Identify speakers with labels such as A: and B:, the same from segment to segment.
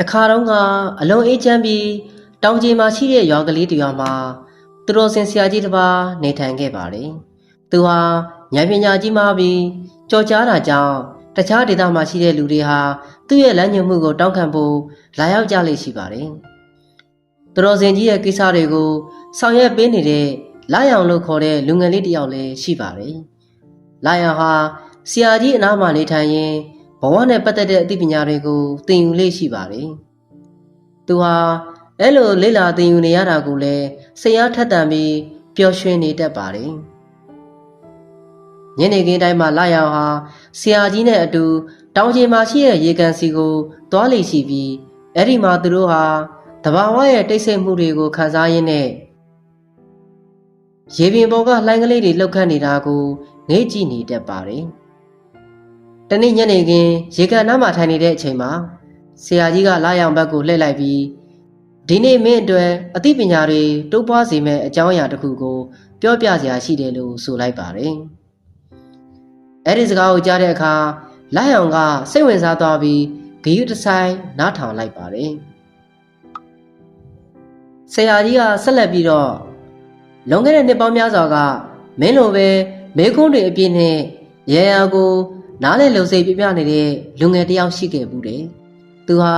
A: တခါတော့ကအလုံးအေးချမ်းပြီးတောင်ကြီးမှာရှိတဲ့ရွာကလေးတစ်ရွာမှာသူတော်စင်ဆရာကြီးတစ်ပါးနေထိုင်ခဲ့ပါတယ်။သူဟာဉာဏ်ပညာကြီးမှပြီးကြော်ကြားတာကြောင့်တခြားဒေသမှာရှိတဲ့လူတွေဟာသူ့ရဲ့လမ်းညွှန်မှုကိုတောင်းခံဖို့လာရောက်ကြလေရှိပါတယ်။သူတော်စင်ကြီးရဲ့ကိစ္စတွေကိုဆောင်ရွက်ပေးနေတဲ့လာရောင်လို့ခေါ်တဲ့လူငယ်လေးတစ်ယောက်လည်းရှိပါတယ်။လာရောင်ဟာဆရာကြီးအနားမှာနေထိုင်ရင်း ဘဝနဲ့ပတ်သက်တဲ့အသိပညာတွေကိုသင်ယူလေ့ရှိပါတယ်။သူဟာအဲ့လိုလေ့လာသင်ယူနေရတာကိုလည်းစိတ်အားထက်သန်ပြီးပျော်ရွှင်နေတတ်ပါတယ်။ညနေခင်းတိုင်းမှာလာရောက်ဟာဆရာကြီးနဲ့အတူတောင်ကျင်မှာရှိတဲ့ရေကန်စီကိုသွားလေရှိပြီးအဲ့ဒီမှာသူတို့ဟာတဘာဝရဲ့တိတ်ဆိတ်မှုတွေကိုခံစားရင်းနဲ့ရေပြင်ပေါ်ကလှိုင်းကလေးတွေလှုပ်ခတ်နေတာကိုငေးကြည့်နေတတ်ပါတယ်။ တနေ့ညနေခင်းရေကန်နားမှာထိုင်နေတဲ့အချိန်မှာဆရာကြီးကလာရောင်ဘက်ကိုလှည့်လိုက်ပြီးဒီနေ့မင်းအတွက်အသိပညာတွေတိုးပွားစေမယ့်အကြောင်းအရာတစ်ခုကို ပြောပြစရာရှိတယ်လို့ဆိုလိုက်ပါတယ်။အဲ့ဒီစကားကိုကြားတဲ့အခါလာရောင်ကစိတ်ဝင်စားသွားပြီးဂယုတဆိုင်နားထောင်လိုက်ပါတယ်။ဆရာကြီးကဆက်လက်ပြီးတော့လွန်ခဲ့တဲ့နှစ်ပေါင်းများစွာကမင်းလိုပဲမေခွန်းတွေအပြည့်နဲ့ရေရာကို နားလေလုံစိတ်ပြပြနေတဲ့လူငယ်တစ်ယောက်ရှိခဲ့ဘူးတယ်။သူဟာ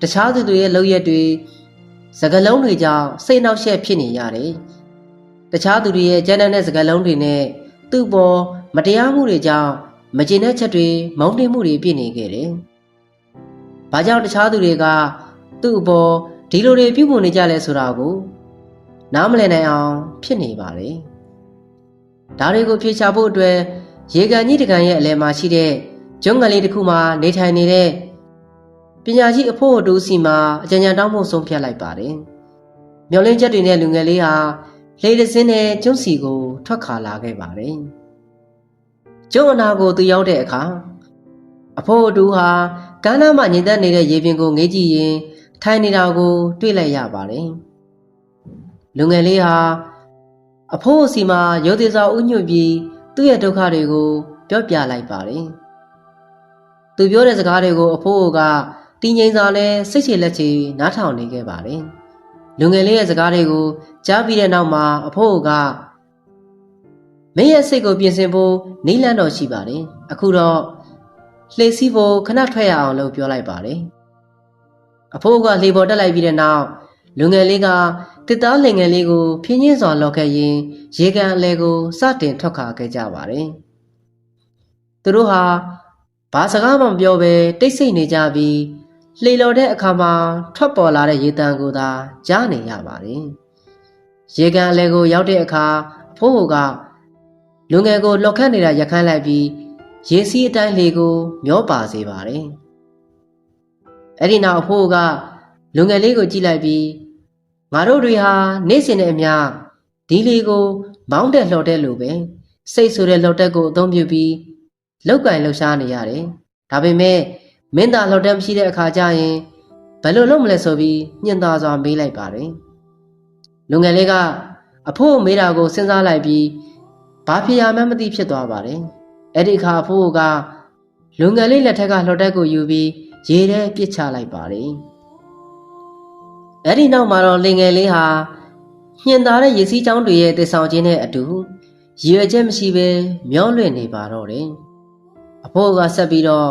A: တခြားသူတွေရဲ့လုပ်ရက်တွေစကလုံးတွေကြောင့်စိတ်နှောက်ယှက်ဖြစ်နေရတယ်။တခြားသူတွေရဲ့ကြမ်းတမ်းတဲ့စကလုံးတွေနဲ့သူ့ပေါ်မတရားမှုတွေကြောင့်မကျေနပ်ချက်တွေမုန်းတိမ်မှုတွေဖြစ်နေခဲ့တယ်။ဘာကြောင့်တခြားသူတွေကသူ့အပေါ်ဒီလိုတွေပြုမှုနေကြလဲဆိုတာကိုနားမလည်နိုင်အောင်ဖြစ်နေပါတယ်။ဒါတွေကိုဖြေချဖို့အတွက် ရေကန်ကြီးတကန်ရဲ့အလယ်မှာရှိတဲ့ကျွန်းငလေးတစ်ခုမှာနေထိုင်နေတဲ့ပညာရှိအဖို့အတူစီမှာအကြံဉာဏ်တောင်းဖို့ဆုံးဖြတ်လိုက်ပါတယ်။မျောလင်းချက်တွေနဲ့လူငယ်လေးဟာလေတစင်းနဲ့ကျွန်းစီကို ထွက်ခါလာခဲ့ပါတယ်။ကျွန်းအနာကိုသူရောက်တဲ့အခါအဖို့အတူဟာကမ်းနားမှာညင်သက်နေတဲ့ရေပြင်ကိုငေးကြည့်ရင်ထိုင်နေတာကို တွေ့လိုက်ရပါတယ်။လူငယ်လေးဟာအဖိုးအစီမှာရုပ်သေးစွာဥညွတ်ပြီး သူ့ရဲ့ဒုက္ခတွေကိုပြောပြလိုက်ပါတယ်။သူပြောတဲ့စကားတွေကိုအဖိုးကတင်းငိမ့်စွာနဲ့စိတ်ချလက်ချေနားထောင်နေခဲ့ပါတယ်။လူငယ်လေးရဲ့စကားတွေကိုကြားပြီးတဲ့နောက်မှာအဖိုးကမင်းရဲ့စိတ်ကိုပြင်ဆင်ဖို့နီးလန်းတော်ရှိပါတယ်။အခုတော့လှေစီးဖို့ခဏထွက်ရအောင်လို့ပြောလိုက်ပါတယ်။အဖိုးကလှေပေါ်တက်လိုက်ပြီးတဲ့နောက်လူငယ်လေးက တစ်သားလင်ငယ်လေးကိုဖြင်းချင်းစွာလော်ခဲ့ရင်ရေကန်အလဲကိုစတင်ထွက်ခါခဲ့ကြပါတယ်။သူတို့ဟာဘာစကားမှမပြောဘဲတိတ်ဆိတ်နေကြပြီးလှေလော်တဲ့အခါမှာထွက်ပေါ်လာတဲ့ရေတံကိုသာကြားနေရပါတယ်။ရေကန်အလဲကိုရောက်တဲ့အခါအဖိုးကလူငယ်ကိုလှော်ခတ်နေတာရခန်းလိုက်ပြီးရေစီးအတိုင်းလေကိုမျောပါစေပါတယ်။အဲ့ဒီနောက်အဖိုးကလူငယ်လေးကိုကြည့်လိုက်ပြီး ငါတို့တွေဟာနေ့စဉ်နဲ့အမျှဒီလီကိုမောင်းတက်လှော်တက်လို့ပဲစိတ်ဆိုတဲ့လှော်တက်ကိုအသုံးပြုပြီးလောက်ကင်လှူရှားနေရတယ်။ဒါပေမဲ့မင်းသားလှော်တက်မရှိတဲ့အခါကျရင်ဘယ်လိုလုပ်မလဲဆိုပြီးညှင်သာစွာမေးလိုက်ပါတယ်။လူငယ်လေးကအဖိုးမေးတာကိုစဉ်းစားလိုက်ပြီးဘာဖြစ်ရမှန်းမသိဖြစ်သွားပါတယ်။အဲ့ဒီအခါအဖိုးကလူငယ်လေးလက်ထက်ကလှော်တက်ကိုယူပြီးရေထဲပစ်ချလိုက်ပါတယ်။ အဲ့ဒီနောက်မှာတော့လင်ငယ်လေးဟာညှင်သာတဲ့ရေစီးချောင်းတွေရဲ့တည်ဆောင်ခြင်းနဲ့အတူရည်ရွယ်ချက်မရှိဘဲမျောလွင့်နေပါတော့တယ်။အဖိုးကဆက်ပြီးတော့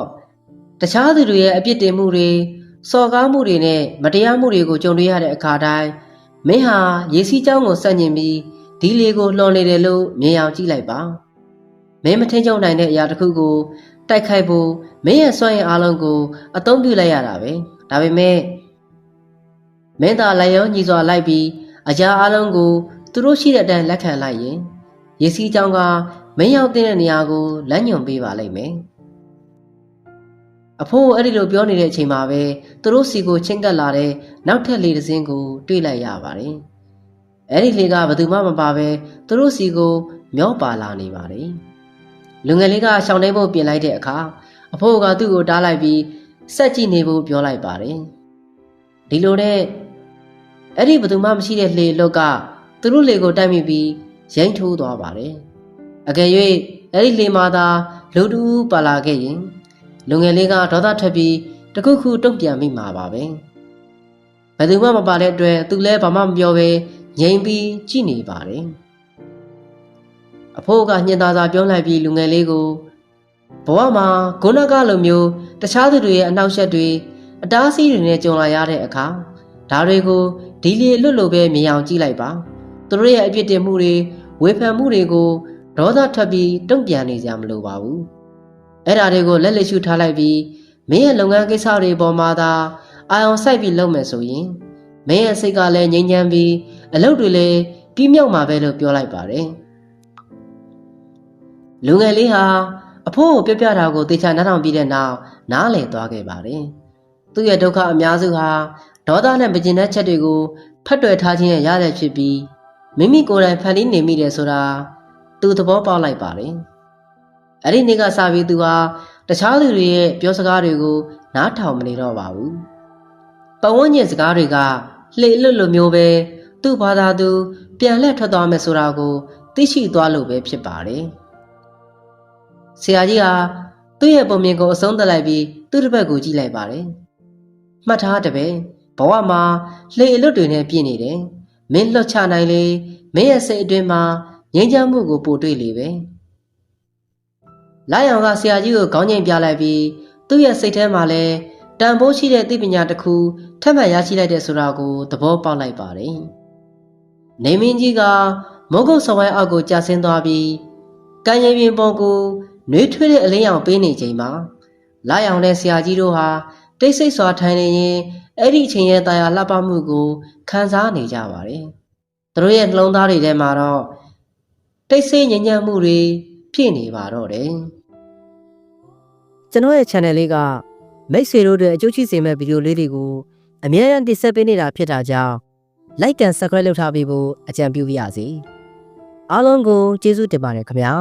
A: တခြားသူတွေရဲ့အပြစ်တင်မှုတွေစော်ကားမှုတွေနဲ့မတရားမှုတွေကိုကြုံတွေ့ရတဲ့အခါတိုင်းမင်းဟာရေစီးချောင်းကိုဆက်ညင်ပြီးဒီလေကိုလှော်နေတယ်လို့မြင်အောင်ကြည့်လိုက်ပါ။မင်းမထင်ကြုံနိုင်တဲ့အရာတစ်ခုကိုတိုက်ခိုက်ဖို့မင်းရဲ့စွမ်းရည်အလုံးကိုအသုံးပြုလိုက်ရတာပဲ။ဒါပေမဲ့ မင်းသာလိုက်ရောညီစွာလိုက်ပြီးအကြာအလုံးကိုသူတို့ရှိတဲ့အတိုင်းလက်ခံလိုက်ရင်ရေစီးကြောင်းကမင်းရောက်တဲ့နေရာကိုလမ်းညွှန်ပေးပါလိမ့်မယ်အဖိုးအဲ့ဒီလိုပြောနေတဲ့အချိန်မှာပဲသူတို့စီကိုချင်းကပ်လာတဲ့နောက်ထပ်လေတစ်စင်းကို တွေ့လိုက်ရပါတယ်အဲ့ဒီလေကဘယ်သူမှမပါပဲသူတို့စီကိုမျောပါလာနေပါတယ်လူငယ်လေးကရှောင်းနေဖို့ပြင်လိုက်တဲ့အခါအဖိုးကသူ့ကိုတားလိုက်ပြီးစက်ကြည့်နေဖို့ပြောလိုက်ပါတယ်ဒီလိုတဲ့ အဲ့ဒီဘသူမှမရှိတဲ့လှေလောက်ကသူတို့လှေကိုတိုက်မိပြီးရိမ့်ထိုးသွားပါတယ်။အကယ်၍အဲ့ဒီလှေမှာသာလူတူပါလာခဲ့ရင်လူငယ်လေးကဒေါသထွက်ပြီးတခုခုတုံ့ပြန်မိမှာပါပဲဘယ်သူမှမပါတဲ့အတွက်သူလည်းဘာမှမပြောဘဲငြိမ်ပြီးကြည့်နေပါတယ်အဖိုးကညင်သာသာပြောလိုက်ပြီးလူငယ်လေးကိုဘဝမှာဂုဏကလိုမျိုးတခြားသူတွေရဲ့အနှောက်အယှက်တွေအတားအဆီးတွေနဲ့ကြုံလာရတဲ့အခါဒါတွေကို ဒီလီလွတ်လို့ပဲမြင်အောင်ကြည့်လိုက်ပါသူတို့ရဲ့အပြစ်တင်မှုတွေဝေဖန်မှုတွေကိုဒေါသထွက်ပြီးတုံ့ပြန်နေကြမလိုပါဘူးအဲ့ဒါတွေကိုလက်လက်ရှုထားလိုက်ပြီးမင်းရဲ့လုပ်ငန်းကိစ္စတွေပေါ်မှာသာအာရုံစိုက်ပြီးလုပ်မယ်ဆိုရင်မင်းရဲ့စိတ်ကလည်းငြိမ်းချမ်းပြီးအလုပ်တွေလည်းပြီးမြောက်မှာပဲလို့ပြောလိုက်ပါတယ်လူငယ်လေးဟာအဖိုးကိုပြပြတာကိုတေချာနားထောင်ပြီးတဲ့နောက်နားလည်သွားခဲ့ပါတယ်သူ့ရဲ့ဒုက္ခအများစုဟာ ဒေါသနဲ့မကျင်တဲ့ချက်တွေကိုဖတ်တွယ်ထားခြင်းရဲ့ရတဲ့ဖြစ်ပြီးမိမိကိုယ်တိုင်ဖန်တီးနေမိတယ်ဆိုတာသူသဘောပေါက်လိုက်ပါတယ်အဲ့ဒီနေ့ကစပြီးသူဟာတခြားသူတွေရဲ့ပြောစကားတွေကို နားထောင်မနေတော့ပါဘူးပတ်ဝန်းကျင်စကားတွေကလှေလွတ်လိုမျိုးပဲသူ့ဘာသာသူ ပြန်လှည့်ထွက်သွားမယ်ဆိုတာကို သိရှိသွားလို့ပဲဖြစ်ပါတယ်ဆရာကြီးဟာသူ့ရဲ့ပုံမြင်ကိုအဆုံးသတ်လိုက်ပြီးသူ့တစ်ဘက်ကိုကြည့်လိုက်ပါတယ်မှတ်ထားတပည့် ဘဝမှာလှေအလွတ်တွေနဲ့ပြည့်နေတယ်မင်းလွတ်ချနိုင်လေမင်းရဲ့စိတ်အတွင်းမှာငြိမ်းချမ်းမှုကိုပို့တွေ့လေပဲလိုက်အောင်ကဆရာကြီးကိုခေါင်းငိမ်ပြလိုက်ပြီးသူ့ရဲ့စိတ်ထဲမှာလည်းတန်ဖိုးရှိတဲ့သိပညာတစ်ခုထပ်မံရရှိလိုက်တဲ့ဆိုတာကိုသဘောပေါက်လိုက်ပါတယ်နေမင်းကြီးကမုတ်ကုတ်စဝိုင်းအောက်ကိုကျဆင်းသွားပြီးကံရင်ပြင်ပေါ်ကိုနှွေးထွေးတဲ့အလင်းရောင်ပေးနေချိန်မှာလာရောင်တဲ့ဆရာကြီးတို့ဟာ တိတ်ဆိတ်စွာထိုင်နေရင်အဲ့ဒီအချိန်ရဲ့တာယာလှပမှုကိုခံစားနေကြပါတယ်။သူတို့ရဲ့နှလုံးသားတွေထဲမှာတော့တိတ်ဆိတ်ငြိမ်ညံ့မှုတွေပြည့်နေပါတော့တယ်
B: ကျွန်တော်ရဲ့ channel လေးကမိတ်ဆွေတို့အတွက်အကျိုးရှိစေမယ့်ဗီဒီယိုလေးတွေကိုအမြဲတမ်းတင်ဆက်ပေးနေတာဖြစ်တာကြောင့် like and subscribe လုပ်ထားပေးဖို့အကြံပြုပါရစေအားလုံးကိုကျေးဇူးတင်ပါတယ်ခင်ဗျာ